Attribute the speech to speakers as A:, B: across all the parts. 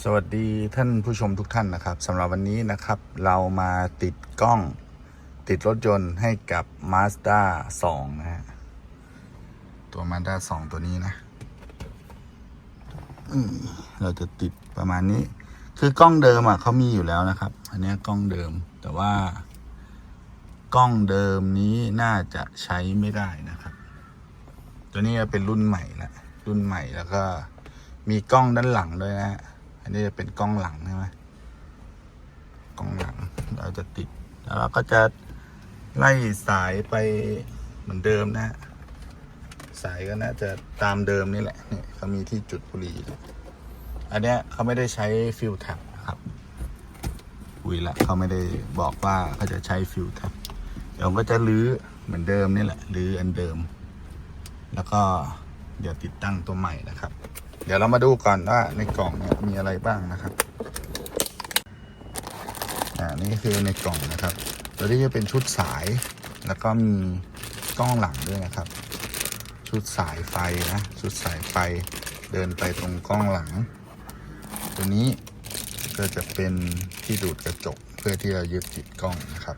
A: สวัสดีท่านผู้ชมทุกท่านนะครับสำหรับวันนี้นะครับ เรามาติดกล้องติดรถยนต์ให้กับ Mazda 2 นะฮะ ตัว Mazda 2 ตัวนี้นะเราจะติดประมาณนี้ คือกล้องเดิมอะเขามีอยู่แล้วนะครับ อันนี้กล้องเดิมแต่ว่ากล้องเดิมนี้น่าจะใช้ไม่ได้นะครับ ตัวนี้เป็นรุ่นใหม่ละรุ่นใหม่แล้วก็มีกล้องด้านหลังด้วยนะฮะ อันนี้จะเป็นกล้องหลังใช่ไหมกล้องหลังเราจะติดแล้วเราก็จะไล่สายไปเหมือนเดิมนะสายก็น่าจะตามเดิมนี่แหละเนี่ยเขามีที่จุดบุหรี่อันเนี้ยเขาไม่ได้ใช้ฟิลแท็บครับอุยละเขาไม่ได้บอกว่าเขาจะใช้ฟิลแท็บเดี๋ยวก็จะลื้อเหมือนเดิมนี่แหละลื้ออันเดิม แล้วก็เดี๋ยวติดตั้งตัวใหม่นะครับ เดี๋ยวเรามาดูก่อนว่าในกล่องเนี่ยมีอะไรบ้างนะครับอ่านี่คือในกล่องนะครับตัวนี้จะเป็นชุดสาย แล้วก็มีกล้องหลังด้วยนะครับ ชุดสายไฟนะชุดสายไฟเดินไปตรงกล้องหลัง ตัวนี้ก็จะเป็นที่ดูดกระจกเพื่อที่จะยึดติดกล้องนะครับ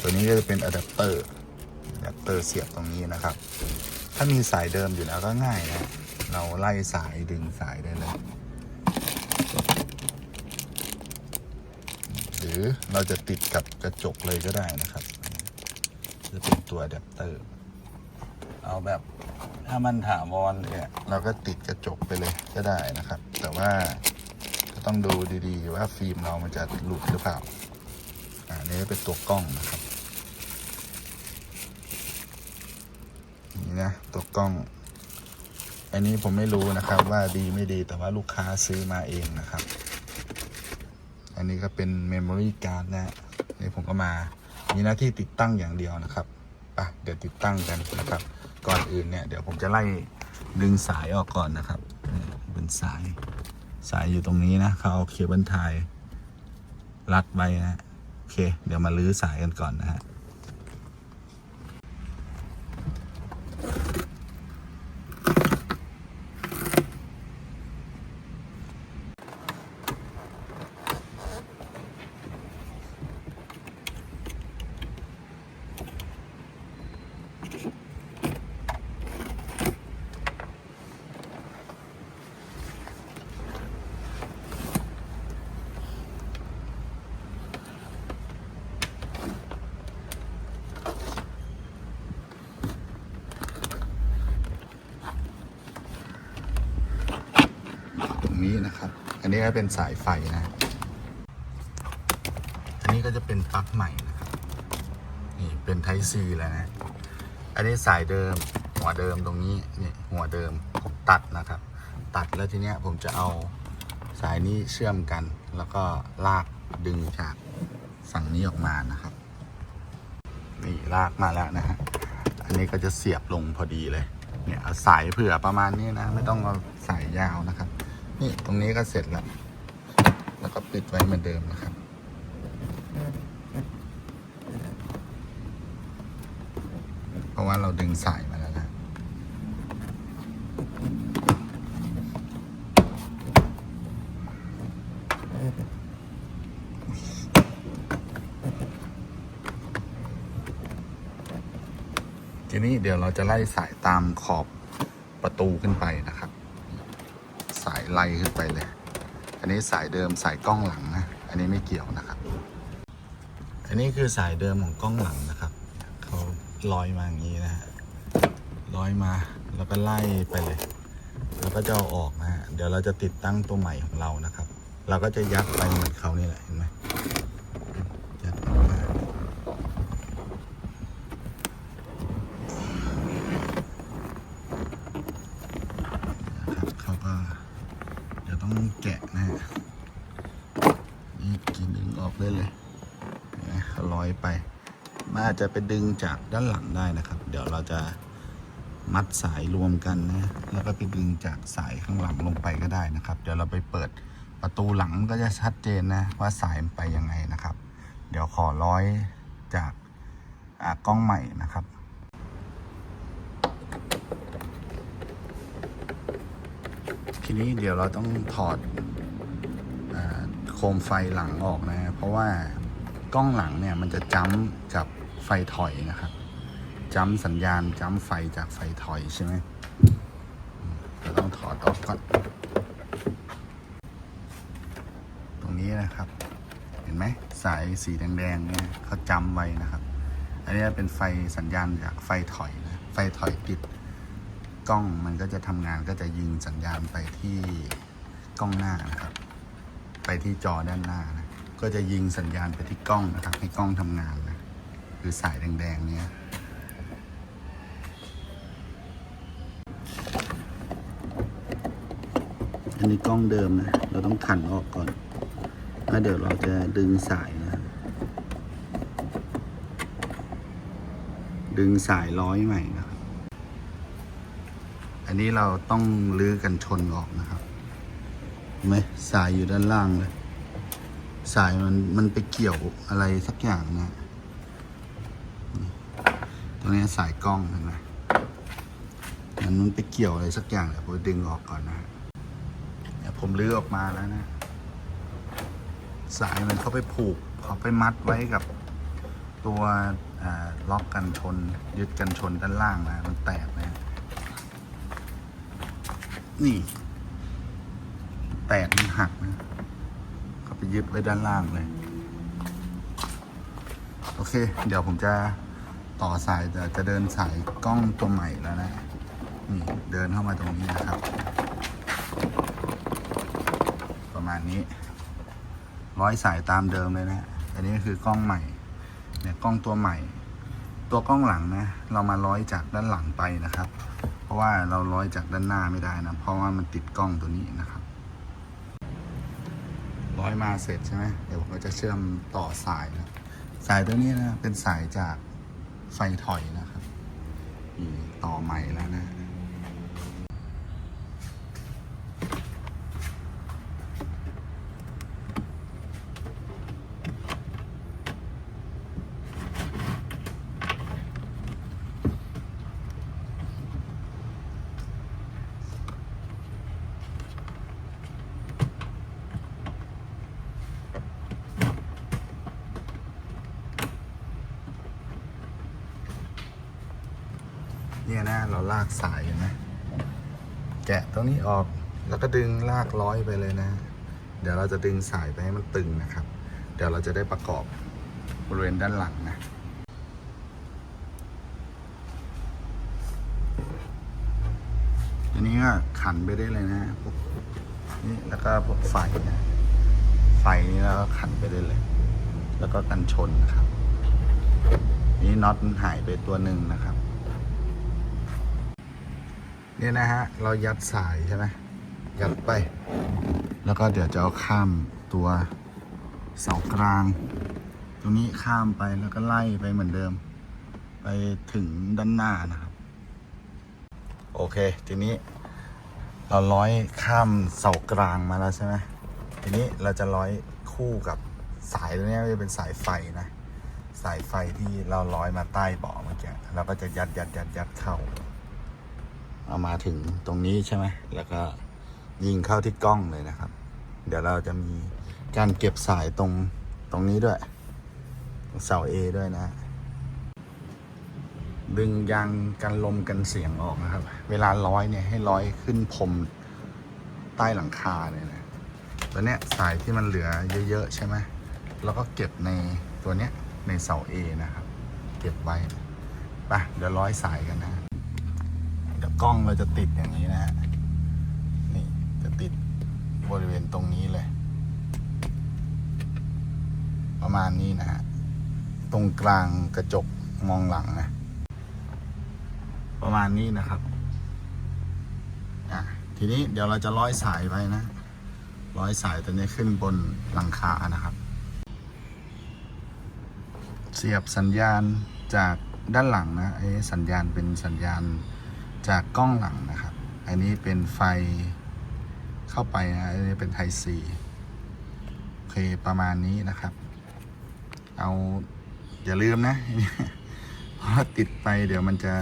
A: ตัวนี้ก็จะเป็นอะแดปเตอร์อะแดปเตอร์เสียบตรงนี้นะครับ ถ้ามีสายเดิมอยู่แล้วก็ง่ายนะ เราไล่สายดึงสายได้เลย หรือเราจะติดกับกระจกเลยก็ได้นะครับ จะเป็นตัวอะแดปเตอร์ เอาแบบถ้ามันถาวรเนี่ยเราก็ติดกระจกไปเลยก็ได้นะครับ แต่ว่าก็ต้องดูดีๆ ว่าฟิล์มเรามันจะหลุดหรือเปล่า อ่า นี่เป็นตัวกล้องนะครับ นะตัวกล้อง อันนี้ผมไม่รู้นะครับว่าดีไม่ดีแต่ว่าลูกค้าซื้อมาเองนะครับ อันนี้ก็เป็นเมมโมรี่การ์ดนะฮะนี่ผมก็มา มีหน้าที่ติดตั้งอย่างเดียวนะครับไปเดี๋ยวติดตั้งกันนะครับ ก่อนอื่นเนี่ยเดี๋ยวผมจะไล่ดึงสายออกก่อนนะครับนี่เป็นสายสายอยู่ตรงนี้นะเขาเอาเคเบิลไทยรัดไว้นะโอเค เดี๋ยวมาลื้อสายกันก่อนนะฮะ อันนี้ก็เป็นสายไฟนะ อันนี้ก็จะเป็นปลั๊กใหม่นะครับ นี่เป็นไทซีแล้วนะ อันนี้สายเดิม หัวเดิมตรงนี้นี่หัวเดิมผมตัดนะครับ ตัดแล้วทีเนี้ยผมจะเอาสายนี้เชื่อมกัน แล้วก็ลากดึงจากฝั่งนี้ออกมานะครับ นี่ลากมาแล้วนะฮะ อันนี้ก็จะเสียบลงพอดีเลย เนี่ยเอาสายเผื่อประมาณนี้นะ ไม่ต้องเอาสายยาวนะครับ นี่ตรงนี้ก็เสร็จแล้ว แล้วก็ปิดไว้เหมือนเดิมนะครับ เพราะว่าเราดึงสายมาแล้วนะทีนี้เดี๋ยวเราจะไล่สายตามขอบประตูขึ้นไปนะครับ ไล่ขึ้นไปเลย อันนี้สายเดิมสายกล้องหลังนะ อันนี้ไม่เกี่ยวนะครับ อันนี้คือสายเดิมของกล้องหลังนะครับ เขาลอยมาอย่างนี้นะฮะลอยมาแล้วก็ไล่ไปเลย แล้วก็จะเอาออกนะฮะ เดี๋ยวเราจะติดตั้งตัวใหม่ของเรานะครับ เราก็จะยัดไปเหมือนเขานี่แหละเห็นไหมยัดออกมา นะครับเขาก็เดี๋ยวต้องแกะนะฮะนี่กินดึงออก ได้เลยเห็นไหมเขาร้อยไปมันอาจจะไปดึงจากด้านหลังได้นะครับ เดี๋ยวเราจะมัดสายรวมกันนะแล้วก็ไปดึงจากสายข้างหลังลงไปก็ได้นะครับ เดี๋ยวเราไปเปิดประตูหลังก็จะชัดเจนนะว่าสายมันไปยังไงนะครับ เดี๋ยวขอร้อยจากกล้องใหม่นะครับทีนี้เดี๋ยวเราต้องถอด โคมไฟหลังออกนะ เพราะว่ากล้องหลังเนี่ยมันจะจ้ำกับไฟถอยนะครับ จ้ำสัญญาณจ้ำไฟจากไฟถอยใช่ไหมอืมเราต้องถอดออกก่อน ตรงนี้นะครับ เห็นไหมสายสีแดงๆเนี่ยเขาจำไว้นะครับ อันนี้เป็นไฟสัญญาณจากไฟถอยนะ ไฟถอยติดกล้องมันก็จะทำงานก็จะยิงสัญญาณไปที่กล้องหน้านะครับ ไปที่จอด้านหน้านะ ก็จะยิงสัญญาณไปที่กล้องนะครับ ให้กล้องทำงานนะ คือสายแดงๆเนี่ยอันนี้กล้องเดิมนะ เราต้องขันออกก่อนแล้วเดี๋ยวเราจะดึงสายนะดึงสายร้อยใหม่นะครับ อันนี้เราต้องลื้อกันชนออกนะครับ ไหมสายอยู่ด้านล่างเลย สายมันมันไปเกี่ยวอะไรสักอย่างนะ ตรงนี้สายกล้องเห็นไหมมันมันไปเกี่ยวอะไรสักอย่างเดี๋ยวผมดึงออกก่อนนะเนี่ยผมลื้อออกมาแล้วนะ สายมันเข้าไปผูกเขาไปมัดไว้กับตัวล็อกกันชน ยึดกันชนด้านล่างนะ มันแตกนะ นี่ แตกมันหักนะเขาไปยึดไว้ด้านล่างเลย โอเค เดี๋ยวผมจะต่อสายจะจะเดินสายกล้องตัวใหม่แล้วนะนี่เดินเข้ามาตรงนี้นะครับ ประมาณนี้ ร้อยสายตามเดิมเลยนะ อันนี้คือกล้องใหม่ เนี่ยกล้องตัวใหม่ ตัวกล้องหลังนะ เรามาร้อยจากด้านหลังไปนะครับ เพราะว่าเราร้อยจากด้านหน้าไม่ได้นะ เพราะว่ามันติดกล้องตัวนี้นะครับ ร้อยมาเสร็จใช่ไหมเดี๋ยวผมก็จะเชื่อมต่อสายนะสายตัวนี้นะเป็นสายจากไฟถอยนะครับต่อใหม่แล้วนะ เนี่ยนะเราลากสายเห็นไหมแกะตรงนี้ออกแล้วก็ดึงลากร้อยไปเลยนะ เดี๋ยวเราจะดึงสายไปให้มันตึงนะครับ เดี๋ยวเราจะได้ประกอบบริเวณด้านหลังนะอันนี้ก็ขันไปได้เลยนะนี่แล้วก็พวกไฟนะไฟนี่แล้วก็ขันไปได้เลย แล้วก็กันชนนะครับ นี่น็อตหายไปตัวหนึ่งนะครับ เนี่ยนะฮะ เรายัดสายใช่ไหมยัดไป แล้วก็เดี๋ยวจะเอาข้ามตัวเสากลาง ตรงนี้ข้ามไปแล้วก็ไล่ไปเหมือนเดิม ไปถึงด้านหน้านะครับ โอเค ทีนี้ เราร้อยข้ามเสากลางมาแล้วใช่ไหมทีนี้เราจะร้อยคู่กับสายตัวนี้จะเป็นสายไฟนะ สายไฟที่เราร้อยมาใต้เบาะเมื่อกี้เราก็จะยัดยัดยัดยัดเข้า เอามาถึงตรงนี้ใช่ไหมแล้วก็ยิงเข้าที่กล้องเลยนะครับ เดี๋ยวเราจะมีการเก็บสายตรงตรงนี้ด้วยเสา A ด้วยนะ ดึงยางกันลมกันเสียงออกนะครับ เวลาร้อยเนี่ยให้ร้อยขึ้นพรมใต้หลังคาเนี่ยนะตัวเนี้ยสายที่มันเหลือเยอะๆใช่ไหมแล้วก็เก็บในตัวเนี้ยในเสา A นะครับ เก็บไว้ไปเดี๋ยวร้อยสายกันนะ กล้องเราจะติดอย่างนี้นะฮะนี่จะติดบริเวณตรงนี้เลย ประมาณนี้นะฮะตรงกลางกระจกมองหลังนะ ประมาณนี้นะครับอะทีนี้เดี๋ยวเราจะร้อยสายไปนะ ร้อยสายตัวนี้ขึ้นบนหลังคานะครับ เสียบสัญญาณจากด้านหลังนะไอ้สัญญาณเป็นสัญญาณ จากกล้องหลังนะครับ อันนี้เป็นไฟเข้าไปนะอันนี้เป็นไทซีโอเคประมาณนี้นะครับ เอาอย่าลืมนะเพราะติดไปเดี๋ยวมันจะ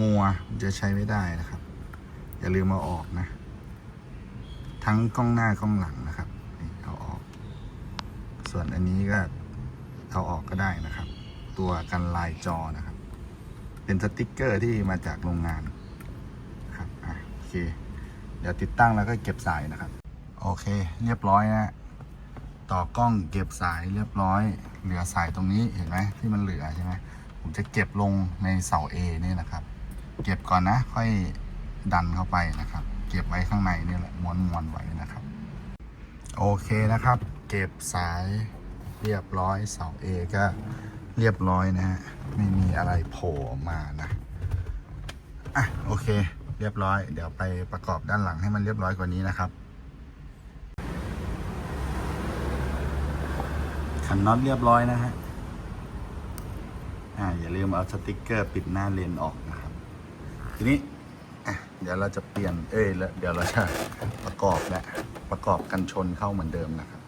A: มัวมันจะใช้ไม่ได้นะครับ อย่าลืมมาออกนะ ทั้งกล้องหน้ากล้องหลังนะครับเอาออก ส่วนอันนี้ก็เอาออกก็ได้นะครับ ตัวกันลายจอนะครับ เป็นสติกเกอร์ที่มาจากโรงงานครับอะโอเค เดี๋ยวติดตั้งแล้วก็เก็บสายนะครับ โอเค เรียบร้อยนะต่อกล้องเก็บสายเรียบร้อย เหลือสายตรงนี้เห็นไหมที่มันเหลือใช่ไหมผมจะเก็บลงในเสา A นี่นะครับ เก็บก่อนนะ ค่อยดันเข้าไปนะครับ เก็บไว้ข้างในนี่แหละม้วนม้วนไว้นะครับ โอเคนะครับ เก็บสายเรียบร้อยเสา A ก็ เรียบร้อยนะฮะ ไม่มีอะไรโผล่มานะ อะ โอเค เรียบร้อย เดี๋ยวไปประกอบด้านหลังให้มันเรียบร้อยกว่านี้นะครับขันน็อตเรียบร้อยนะฮะ อ่า อย่าลืมเอาสติกเกอร์ปิดหน้าเลนออกนะครับ ทีนี้เดี๋ยวเราจะเปลี่ยน เอ้ยแล้วเดี๋ยวเราจะประกอบแหละประกอบกันชนเข้าเหมือนเดิมนะครับ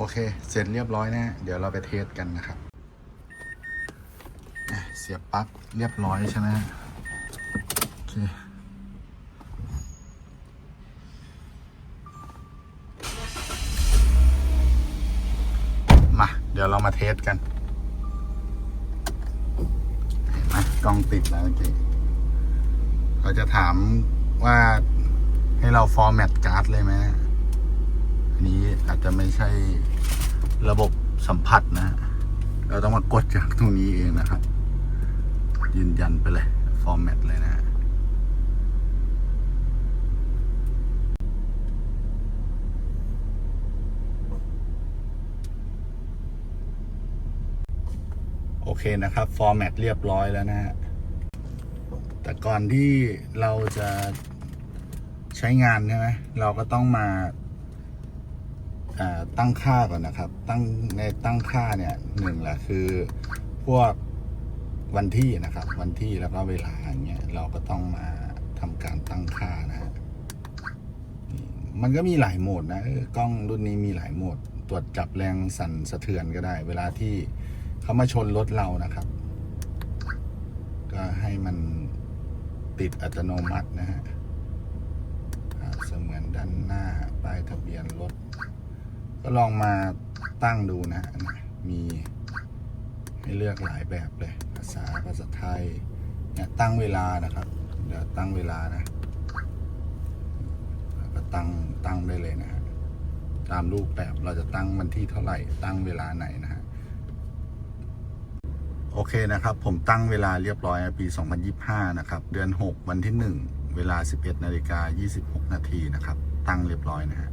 A: โอ เคเสร็จเรียบร้อยนะเดี๋ยวเราไปเทสกันนะครับเสียบปลั๊กเรียบร้อยใช่ไหมโอเคมาเดี๋ยวเรามาเทสกันเห็นไหมกล้องติดแล้วเมื่อกี้เขาจะถามว่าให้เราฟอร์แมตการ์ดเลยไหมอันนี้อาจจะไม่ใช่ ระบบสัมผัสนะ เราต้องมากดจากตรงนี้เองนะครับ ยืนยันไปเลย ฟอร์แมตเลยนะโอเคนะครับ ฟอร์แมตเรียบร้อยแล้วนะฮะ แต่ก่อนที่เราจะใช้งานใช่ไหมเราก็ต้องมาอ่า ตั้งค่าก่อนนะครับ ตั้งในตั้งค่าเนี่ยหนึ่งแหละคือพวกวันที่นะครับ วันที่แล้วก็เวลาอย่างเงี้ยเราก็ต้องมาทำการตั้งค่านะฮะมันก็มีหลายโหมดนะกล้องรุ่นนี้มีหลายโหมด ตรวจจับแรงสั่นสะเทือนก็ได้ เวลาที่เขามาชนรถเรานะครับ ก็ให้มันติดอัตโนมัตินะฮะเสมือนด้านหน้าป้ายทะเบียนรถ ก็ลองมาตั้งดูนะมีให้เลือกหลายแบบเลย ภาษาภาษาไทยเนี่ยตั้งเวลานะครับ เดี๋ยวตั้งเวลานะก็ตั้งตั้งได้เลยนะฮะตามรูปแบบเราจะตั้งวันที่เท่าไหร่ ตั้งเวลาไหนนะฮะโอเคนะครับ ผมตั้งเวลาเรียบร้อยนะปี 2025 นะครับ เดือน 6 วันที่ 1 เวลา 11นาฬิกา26 นาทีนะครับ ตั้งเรียบร้อยนะฮะ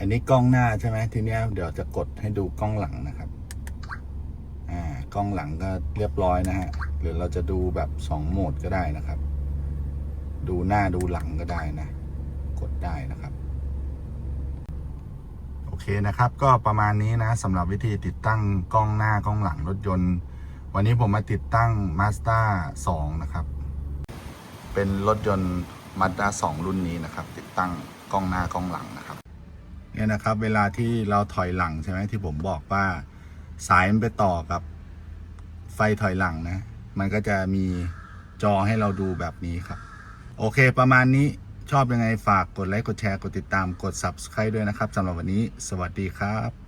A: อันนี้กล้องหน้าใช่ไหมทีเนี้ยเดี๋ยวจะกดให้ดูกล้องหลังนะครับ อ่ากล้องหลังก็เรียบร้อยนะฮะหรือเราจะดูแบบสองโหมดก็ได้นะครับ ดูหน้าดูหลังก็ได้นะ กดได้นะครับ โอเคนะครับ ก็ประมาณนี้นะสำหรับวิธีติดตั้งกล้องหน้ากล้องหลังรถยนต์ วันนี้ผมมาติดตั้ง Mazda 2 นะครับ เป็นรถยนต์ Mazda 2 รุ่นนี้นะครับ ติดตั้งกล้องหน้ากล้องหลังนะครับ เนี่ยนะครับ เวลาที่เราถอยหลังใช่ไหมที่ผมบอกว่าสายมันไปต่อกับไฟถอยหลังนะ มันก็จะมีจอให้เราดูแบบนี้ครับ โอเค ประมาณนี้ชอบยังไงฝากกดไลค์กดแชร์กดติดตามกด subscribe ด้วยนะครับสำหรับวันนี้ สวัสดีครับ